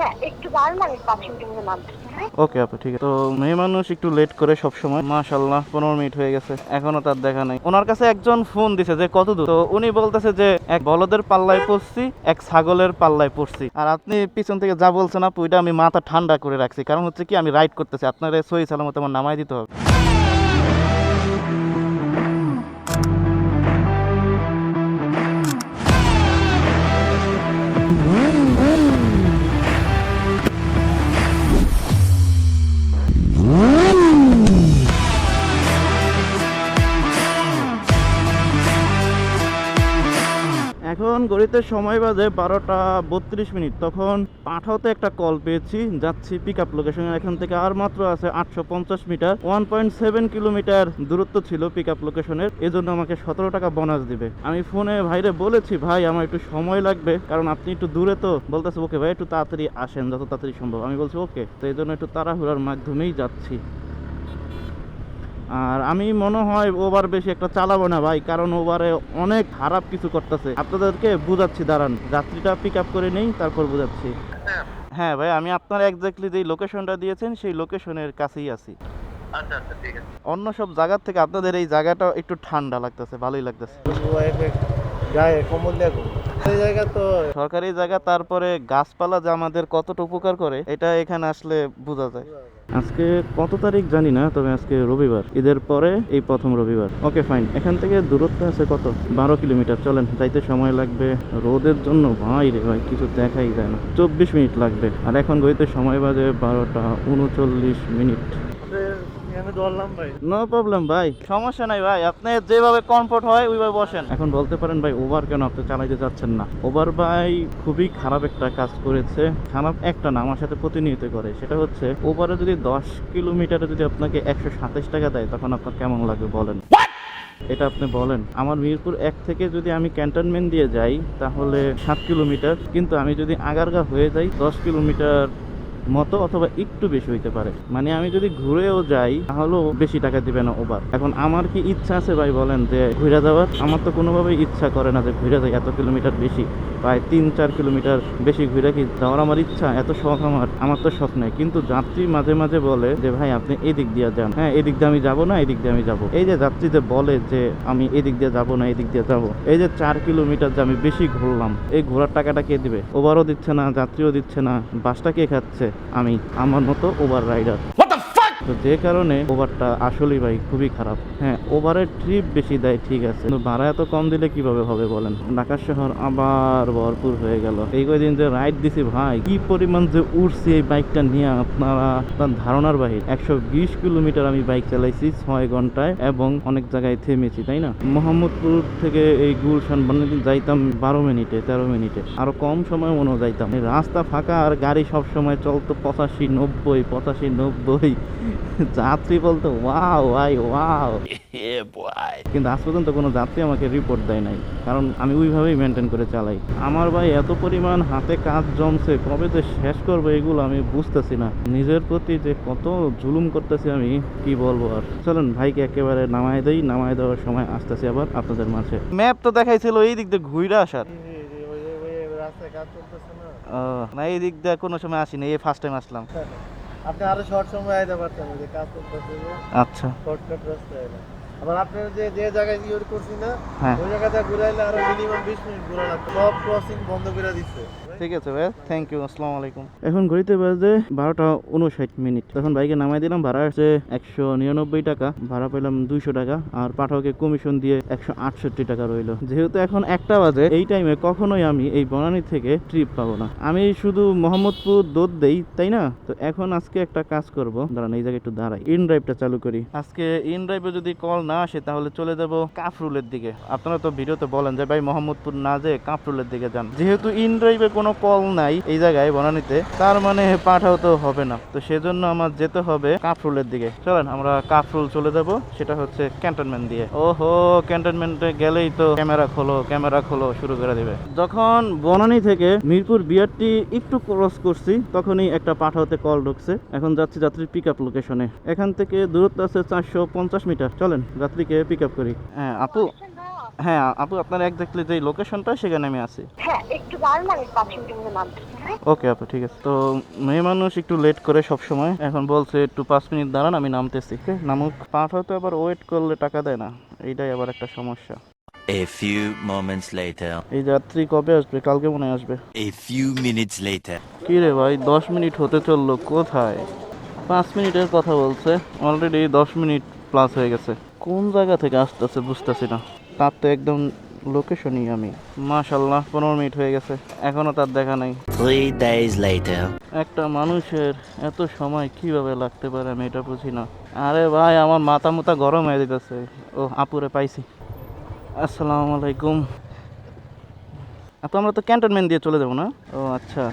হ্যাঁ হ্যাঁ ওকে আপু, ঠিক আছে। তো মেয়ে মানুষ একটু লেট করে সব সময় মাশাল্লাহ পনেরো মিনিট হয়ে গেছে। এখনও তার দেখা নাই। ওনার কাছে একজন ফোন দিছে যে, কত দূর? তো উনি বলতেছে যে, এক বলদের পাল্লায় পড়ছি, এক ছাগলের পাল্লায় পড়ছি। আর আপনি পিছন থেকে যা বলছেন আপু এটা আমি মাথা ঠান্ডা করে রাখছি। কারণ হচ্ছে কি, আমি রাইড করতেছি। আপনার সই সালামত আমার নামাই দিতে হবে। you এখন গড়িতে সময় বাজে বারোটা বত্রিশ মিনিট। তখন পাঠাওতে একটা কল পেয়েছি, যাচ্ছি পিক আপ লোকেশনে এখান থেকে। আর মাত্র আছে আটশো পঞ্চাশ metre. One point seven kilometre দূরত্ব ছিল পিক আপ লোকেশনের এজন্য আমাকে সতেরো টাকা বোনাস দিবে। আমি ফোনে ভাইরে বলেছি, ভাই, আমার একটু সময় লাগবে। কারণ আপনি একটু দূরে তো। বলতেছে ওকে ভাই, একটু তাড়াতাড়ি আসেন, যত তাড়াতাড়ি সম্ভব। আমি বলছি ওকে তো এই জন্য একটু তাড়াহুড়ার মাধ্যমেই যাচ্ছি। আর আমি মনে হয় ওভার বেশি একটা চালাবো না ভাই কারণ ওভারে অনেক খারাপ কিছু করতেছে। আপনাদেরকে বুঝাচ্ছি দাঁড়ান যাত্রীটা পিক আপ করে নেই তারপর বুঝাচ্ছি। হ্যাঁ ভাই আমি আপনার এক্স্যাক্টলি যেই লোকেশনটা দিয়েছেন সেই লোকেশনের কাছেই আছি। আচ্ছা আচ্ছা অন্য সব জায়গার থেকে আপনাদের এই জায়গাটা একটু ঠান্ডা লাগতেছে ভালোই লাগতেছে। সরকারি জায়গা তারপরে গাছপালা যে আমাদের কতটা উপকার করে এটা এখানে আসলে বোঝা যায়। আজকে কত তারিখ জানি না, তবে আজকে রবিবার। ঈদের পরে এই প্রথম রবিবার। ওকে ফাইন এখান থেকে দূরত্ব আছে কত? বারো কিলোমিটার। চলেন, যাইতে সময় লাগবে। রোদের জন্য, ভাই রে ভাই, কিছু দেখাই যায় না। চব্বিশ মিনিট লাগবে। আর এখন গইতে সময় বাজে বারোটা উনচল্লিশ মিনিট। নো প্রবলেম ভাই। সমস্যা নাই ভাই। আপনি যেভাবে কমফোর্ট হয় ওইভাবে বসেন। এখন বলতে পারেন ভাই ওভার কেন আপনি চালাইতে যাচ্ছেন না? ওভার ভাই খুবই খারাপ একটা কাজ করেছে। খারাপ একটা না আমার সাথে প্রতিনিয়ত করে। সেটা হচ্ছে ওভারে যদি দশ কিলোমিটারে যদি আপনাকে একশো সাতাশ টাকা দেয় তখন আপনার কেমন লাগবে বলেন? এটা আপনি বলেন। আমার মিরপুর এক থেকে যদি আমি ক্যান্টনমেন্ট দিয়ে যাই তাহলে সাত কিলোমিটার। কিন্তু আমি যদি আগারগা হয়ে যাই দশ কিলোমিটার মতো অথবা একটু বেশি হইতে পারে। মানে আমি যদি ঘুরেও যাই, তাহলেও বেশি টাকা দিবে না ওভার। এখন আমার কি ইচ্ছা আছে ভাই বলেন যে ঘুরে যাওয়ার? আমার তো কোনোভাবেই ইচ্ছা করে না যে ঘুরে যাই, এত কিলোমিটার বেশি। প্রায় তিন, চার কিলোমিটার বেশি ঘুরে কি যাওয়ার আমার ইচ্ছা? এত শখ আমার। আমার তো শখ নেই। কিন্তু যাত্রী মাঝে মাঝে বলে যে, ভাই, আপনি এদিক দিয়ে যান। হ্যাঁ এদিক দিয়ে আমি যাব না, এদিক দিয়ে আমি যাব। এই যে যাত্রী যে বলে যে, আমি এদিক দিয়ে যাব না, এদিক দিয়ে যাব। এই যে চার কিলোমিটার যে আমি বেশি ঘুরলাম, এই ঘোরার টাকাটা কে দিবে? ওভারও দিচ্ছে না, যাত্রীও দিচ্ছে না, বাসটা কে খাচ্ছে? আমি আমার মতো ওভার রাইডার। তো যে কারণে ওভারটা আসলেই ভাই খুবই খারাপ। হ্যাঁ ওভারের ট্রিপ বেশি দেয়, ঠিক আছে। কিন্তু ভাড়া এত কম দিলে কীভাবে হবে বলেন? ঢাকা শহর আবার ভরপুর হয়ে গেল। এই কয়দিন যে রাইড দিছি ভাই, কি পরিমাণ যে উঠছি এই বাইকটা নিয়ে আপনারা, আপনার ধারণার বাহির। একশো বিশ কিলোমিটার আমি বাইক চালাইছি ছয় ঘন্টায় এবং অনেক জায়গায় থেমেছি, তাই না? মোহাম্মদপুর থেকে এই গুলশান যাইতাম বারো মিনিটে, তেরো মিনিটে। আরও কম সময় মনে যাইতাম রাস্তা ফাঁকা আর গাড়ি সব সময় চলতো পঁচাশি, নব্বই পঁচাশি, নব্বই। যাত্রী বলতো ওয়াও ভাই ওয়াও। কিন্তু আজ পর্যন্ত কোনো যাত্রী আমাকে রিপোর্ট দেয় নাই কারণ আমি ওইভাবেই মেনটেন করে চালাই। আমার ভাই এত পরিমাণ হাতে কাজ জমছে কবে যে শেষ করব এগুলো আমি বুঝতেছি না। নিজের প্রতি যে কত জুলুম করতেছি আমি কি বলব আর। চলেন ভাইকে একেবারে নামায় দেই নামায় দেওয়ার সময় আসতেছি আবার আপনাদের মাঝে। ম্যাপ তো দেখাইছিল এই দিক দিয়ে ঘুরে আসার। না। এই দিক দিয়ে কোনো সময় আসিনি এই ফার্স্ট টাইম আসলাম। আপনি আরও শর্ট সময় আইতে পারতেন ওই যে কাজ করতেছে আচ্ছা। শর্টকাট রাস্তায় না আবার আপনার যে যে জায়গায় ইউর করছি না হ্যাঁ। ওই জায়গাতে ঘুরাইলে আরও মিনিমাম বিশ মিনিট ঘুরা লাগবে। সব ক্রসিং বন্ধ করে দিচ্ছে। ঠিক আছে ভাই থ্যাংক ইউ আসসালামু আলাইকুম। এখন ঘড়িতে বাজে বারোটা উনষাট মিনিট। তখন বাইকে নামাই দিলাম ভাড়া আছে একশো নিরানব্বই টাকা। ভাড়া পেলাম দুইশো টাকা আর পাঠকে কমিশন দিয়ে একশো আটষট্টি টাকা রইল। যেহেতু এখন একটা বাজে এই টাইমে কখনোই আমি এই বনানী থেকে ট্রিপ পাবো না। আমি শুধু মোহাম্মদপুর দোদ দেই তাই না? তো এখন আজকে একটা কাজ করব। দাঁড়ান এই জায়গায় একটু দাঁড়াই। ইন ড্রাইভটা চালু করি। আজকে ইন ড্রাইভে যদি কল না আসে, তাহলে চলে যাব কাফরুলের দিকে। আপনারা তো ভিডিওতে বলেন যে, ভাই, মোহাম্মদপুর না যে কাফরুলের দিকে যান। যেহেতু ইন ড্রাইভে কোনো কল নাই এই জায়গায় বনানীতে, তার মানে পাঠাও তো হবে না। তো সেজন্য আমার যেতে হবে কাফরুলের দিকে। চলেন, আমরা কাফরুল চলে যাব। সেটা হচ্ছে ক্যান্টনমেন্ট দিয়ে। ওহো, ক্যান্টনমেন্টে গেলেই তো ক্যামেরা খোলো ক্যামেরা খোলো, শুরু করে দিবে। যখন বনানী থেকে মিরপুর বিআরটি একটু ক্রস করছি, তখনই একটা পাঠাওতে কল ঢুকছে। এখন যাচ্ছি যাত্রীর পিক আপ লোকেশনে এখান থেকে দূরত্ব আছে চারশো পঞ্চাশ মিটার। চলেন যাত্রীকে পিক আপ করি। হ্যাঁ আপু হ্যাঁ আপু আপনার একজাক্টলি যে লোকেশনটা সেখানে আমি আছি। হ্যাঁ একটু নামছি হ্যাঁ? ওকে আপু ঠিক আছে। তো মেয়ে মানুষ একটু লেট করে সব সময় এখন বলছে একটু পাঁচ মিনিট দাঁড়ান আমি নামতেছি নামুক। পাঠাও তো আবার ওয়েট করলে টাকা দেয় না। এইটাই আবার একটা সমস্যা। A few moments later. এই যাত্রী কবে আসবে? কালকে মনে আসবে। A few minutes later. কি রে ভাই দশ মিনিট হতে চলল কোথায়? পাঁচ মিনিটের কথা বলছে। অলরেডি দশ মিনিট প্লাস হয়ে গেছে। কোন জায়গা থেকে আসতেছে বুঝতেছি না। তার তো একদম লোকেশনই আমি। মাশাল্লাহ পনেরো মিনিট হয়ে গেছে। এখনও তার দেখা নাই. একটা মানুষের এত সময় কীভাবে লাগতে পারে আমি এটা বুঝি না। আরে ভাই আমার মাথা মুতা গরম হয়ে যেতেছে ও আপুরে পাইছি। আসসালামু আলাইকুম। আপু আমরা তো ক্যান্টনমেন্ট দিয়ে চলে যাব না? ও আচ্ছা।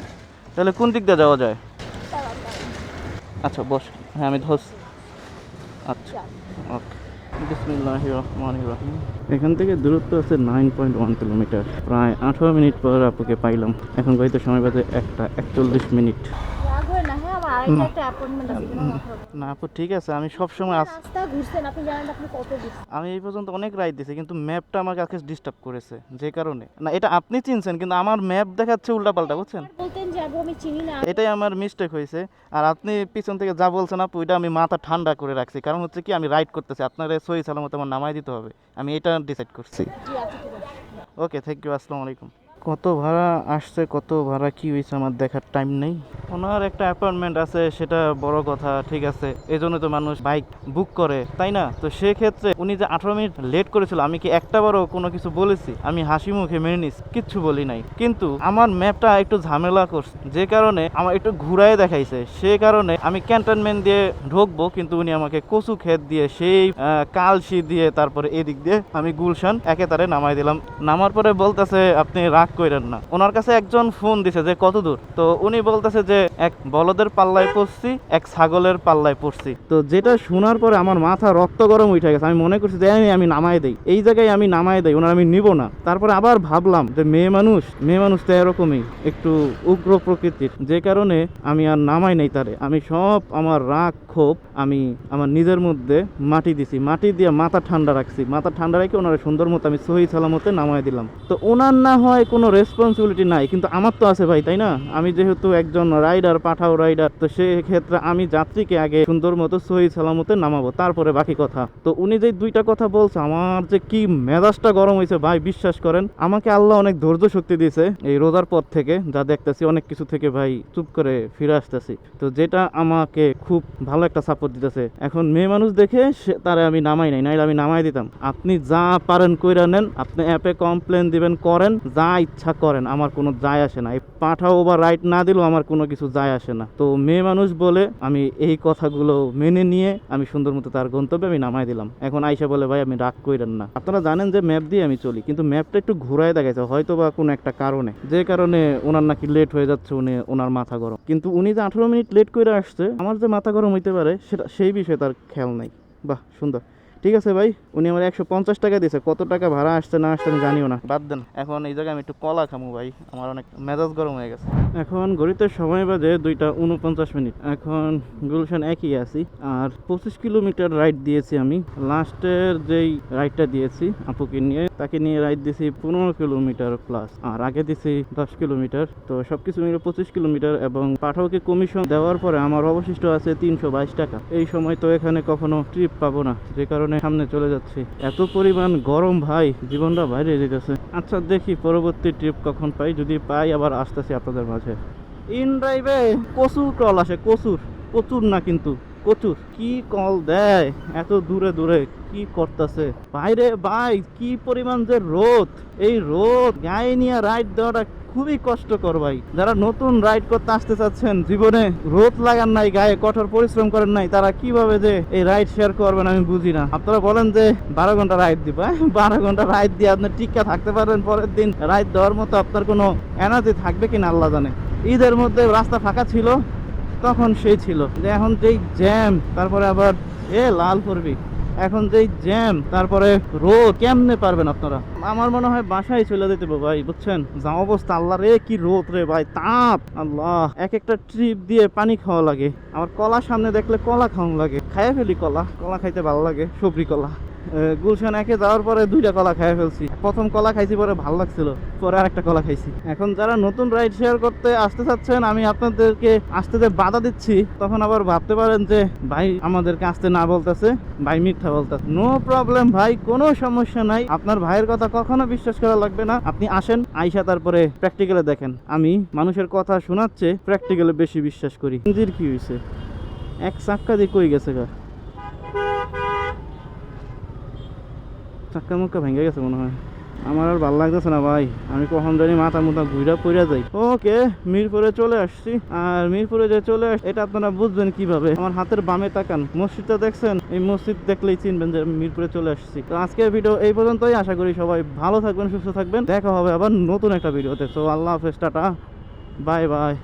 তাহলে কোন দিক দিয়ে যাওয়া যায়? আচ্ছা বস। হ্যাঁ আমি ধস আচ্ছা। এখান থেকে দূরত্ব আছে নাইন পয়েন্ট ওয়ান কিলোমিটার প্রায় আঠারো মিনিট পর আপুকে পাইলাম। এখন গড়িতে সময় বাজে একটা একচল্লিশ মিনিট রাগ হয় না হ্যাঁ আমার আরেকটা একটা অ্যাপয়েন্টমেন্ট আছে এখানে কথা হবে। না। আপু ঠিক আছে আমি সব সময় রাস্তা ঘুরছেন আপনি জানেন আপনি কত আমি এই পর্যন্ত অনেক রাইড দিয়েছি কিন্তু ম্যাপটা আমার কাছে ডিস্টার্ব করেছে যে কারণে। না এটা আপনি চিনছেন কিন্তু আমার ম্যাপ দেখাচ্ছে উল্টাপাল্টা বুঝছেন? বলতেন যে আমি চিনি না। এটাই আমার মিস্টেক হয়েছে। আর আপনি পিছন থেকে যা বলছেন আপু এটা আমি মাথা ঠান্ডা করে রাখছি। কারণ হচ্ছে কি আমি রাইড করতেছি আপনার সহি সালামত আমার নামাই দিতে হবে। আমি এটা ডিসাইড করছি। ওকে থ্যাংক ইউ আসসালামু আলাইকুম। কত ভাড়া আসছে, কত ভাড়া কি হয়েছে আমার দেখার টাইম নেই। ওনার একটা অ্যাপয়েন্টমেন্ট আছে, সেটা বড় কথা, ঠিক আছে। এই জন্য তো মানুষ বাইক বুক করে, তাই না? তো সেক্ষেত্রে উনি যে আঠারো মিনিট লেট করেছিল, আমি কি একটাবারও কোনো কিছু বলেছি? আমি হাসি মুখে মেনে নিস কিচ্ছু বলি নাই। কিন্তু আমার ম্যাপটা একটু ঝামেলা করছে, যে কারণে আমার একটু ঘুরায় দেখাইছে। সে কারণে আমি ক্যান্টনমেন্ট দিয়ে ঢুকবো, কিন্তু উনি আমাকে কচু ক্ষেত দিয়ে, সেই কালশি দিয়ে, তারপরে এদিক দিয়ে আমি গুলশান একে তারে নামাই দিলাম। নামার পরে বলতেছে, আপনি রাগ করেন না। ওনার কাছে একজন ফোন দিছে যে, কত দূর? তো উনি বলতেছে যে, এক বলদের পাল্লায় পড়ছি, এক ছাগলের পাল্লায় পড়ছি। তো যেটা শোনার পরে আমার মাথা রক্ত গরম উঠে গেছে। আমি মনে করছি যে আমি আমি নামাই দেই। এই জায়গায় আমি নামাই দেই, ওনার আমি নিব না। তারপরে আবার ভাবলাম যে, মেয়ে মানুষ মেয়ে মানুষ তো এরকমই, একটু উগ্র প্রকৃতির। যে কারণে আমি আর নামাই নাই তারে। আমি সব আমার রাগ, ক্ষোভ আমি আমার নিজের মধ্যে মাটি দিছি। মাটি দিয়ে মাথা ঠান্ডা রাখছি। মাথা ঠান্ডা রেখে ওনার সুন্দর মতো আমি সহি সালামতে নামাই দিলাম। তো ওনার না হয় কোনো রেসপন্সিবিলিটি নাই, কিন্তু আমার তো আছে ভাই, তাই না? আমি যেহেতু একজন রাইডার পাঠাও রাইডার তো সেক্ষেত্রে আমি যাত্রীকে আগে সুন্দর মতো সহি সালামতে নামাবো, তারপরে বাকি কথা। তো উনি যে দুইটা কথা বলছে, আমার যে কি মেজাজটা গরম হয়েছে, ভাই, বিশ্বাস করেন, আমাকে আল্লাহ অনেক ধৈর্য শক্তি দিয়েছে এই রোজার পর থেকে, যা দেখতেছি অনেক কিছু থেকে ভাই চুপ করে ফিরে আসতেছি। তো যেটা আমাকে খুব ভালো একটা সাপোর্ট দিতেছে। এখন মেয়ে মানুষ দেখে সে তারে আমি নামাই নাই, নাইলে আমি নামাই দিতাম। আপনি যা পারেন কইরা নেন, আপনি অ্যাপে কমপ্লেন দিবেন, করেন, যা ইচ্ছা করেন, আমার কোনো যায় আসে না। এই পাঠাও বা রাইট না দিলেও আমার কোনো কিছু যায় আসে না। তো মেয়ে মানুষ বলে, আমি এই কথাগুলো মেনে নিয়ে আমি সুন্দর মতো তার গন্তব্যে আমি নামাই দিলাম। এখন আইসা বলে, ভাই আমি রাগ কইরেন না। আপনারা জানেন যে ম্যাপ দিয়ে আমি চলি, কিন্তু ম্যাপটা একটু ঘুরায় দেখাইছে হয়তো বা কোনো একটা কারণে। যে কারণে ওনার নাকি লেট হয়ে যাচ্ছে, উনি ওনার মাথা গরম। কিন্তু উনি যে আঠারো মিনিট লেট করে আসছে, আমার যে মাথা গরম হইতে পারে, সেটা, সেই বিষয়ে তার খেয়াল নাই। বাহ, সুন্দর। ঠিক আছে ভাই উনি আমার একশো পঞ্চাশ টাকা দিয়েছে। কত টাকা ভাড়া আসছে না আসছে আমি জানিও না। বাদ দেন এখন এই জায়গায় আমি একটু কলা খামু ভাই আমার অনেক মেজাজ গরম হয়ে গেছে। এখন ঘড়িতে সময় বাজে দুইটা উনপঞ্চাশ মিনিট। এখন গুলশান একই আছি আর পঁচিশ কিলোমিটার রাইড দিয়েছি আমি। লাস্টের যেই রাইডটা দিয়েছি আপুকে নিয়ে তাকে নিয়ে রাইড দিয়েছি পনেরো কিলোমিটার প্লাস আর আগে দিয়েছি দশ কিলোমিটার। তো সব কিছু মিলে পঁচিশ কিলোমিটার এবং পাঠাওকে কমিশন দেওয়ার পরে আমার অবশিষ্ট আছে তিনশো বাইশ টাকা। এই সময় তো এখানে কখনো ট্রিপ পাবো না যে কারণে সামনে চলে যাচ্ছি। এত পরিমাণ গরম ভাই, জীবনটা বাইরে যেতেছে। আচ্ছা দেখি পরবর্তী ট্রিপ কখন পাই। যদি পাই, আবার আসতেছি আপনাদের মাঝে। ইন ড্রাইভে প্রচুর ট্রল আসে প্রচুর প্রচুর না কিন্তু। প্রচুর কি কল দেয়? এত দূরে দূরে কি করতেছে? বাইরে ভাই কি পরিমাণ যে রোদ। এই রোদ গায়ে নিয়ে রাইড দেওয়াটা খুবই কষ্টকর ভাই। যারা নতুন রাইড করতে আসতে চাচ্ছেন জীবনে, রোদ লাগান নাই, গায়ে কঠোর পরিশ্রম করেন নাই, তারা কীভাবে যে এই রাইড শেয়ার করবেন আমি বুঝি না। আপনারা বলেন যে বারো ঘণ্টা রাইড দিব হ্যাঁ? বারো ঘণ্টা রাইড দিয়ে আপনি টিকা থাকতে পারবেন পরের দিন। রাইড দেওয়ার মতো আপনার কোনো এনার্জি থাকবে কিনা, আল্লাহ জানে। ঈদের মধ্যে রাস্তা ফাঁকা ছিল তখন সেই ছিল। যে এখন যেই জ্যাম তারপরে আবার এ লাল করবি। এখন যেই জ্যাম তারপরে রোদ, কেমনে পারবেন আপনারা? আমার মনে হয় বাসায় চলে যেতে ভাই, বুঝছেন? যা অবস্থা, আল্লাহ রে, কি রোদ রে ভাই, তাপ! আল্লাহ এক একটা ট্রিপ দিয়ে পানি খাওয়া লাগে। আমার কলা সামনে দেখলে কলা খাওয়া লাগে। খাইয়া ফেলি কলা কলা খাইতে ভালো লাগে সবরি কলা। গুলশান একে যাওয়ার পরে দুইটা কলা খেয়ে ফেলছি। প্রথম কলা খাইছি পরে ভালো লাগছিল, পরে আরেকটা কলা খাইছি। এখন যারা নতুন রাইড শেয়ার করতে আসতে চাচ্ছেন, আমি আপনাদেরকে আসতে যে বাধা দিচ্ছি, তখন আবার ভাবতে পারেন যে, ভাই, আমাদেরকে আসতে না বলতেছে, ভাই মিথ্যা বলতেছে। নো প্রবলেম ভাই, কোনো সমস্যা নাই। আপনার ভাইয়ের কথা কখনো বিশ্বাস করা লাগবে না। আপনি আসেন, আইসা তারপরে প্র্যাকটিক্যালে দেখেন। আমি মানুষের কথা শোনাচ্ছে প্র্যাকটিক্যালে বেশি বিশ্বাস করি। কি হয়েছে এক চাক্কা দিয়ে কই গেছে গা? চাক্কা মুক্কা ভেঙে গেছে মনে হয়। আমার আর ভালো লাগতেছে না ভাই। আমি কখন জানি মাথা মুথা ঘুরা পড়ে যাই। ওকে মিরপুরে চলে আসছি। আর মিরপুরে যে চলে আস এটা আপনারা বুঝবেন কীভাবে। আমার হাতের বামে তাকান। মসজিদটা দেখছেন? এই মসজিদ দেখলেই চিনবেন যে মিরপুরে চলে আসছি। তো আজকের ভিডিও এই পর্যন্তই। আশা করি সবাই ভালো থাকবেন, সুস্থ থাকবেন। দেখা হবে আবার নতুন একটা ভিডিওতে তো আল্লাহ হাফেজ, টাটা। Bye bye.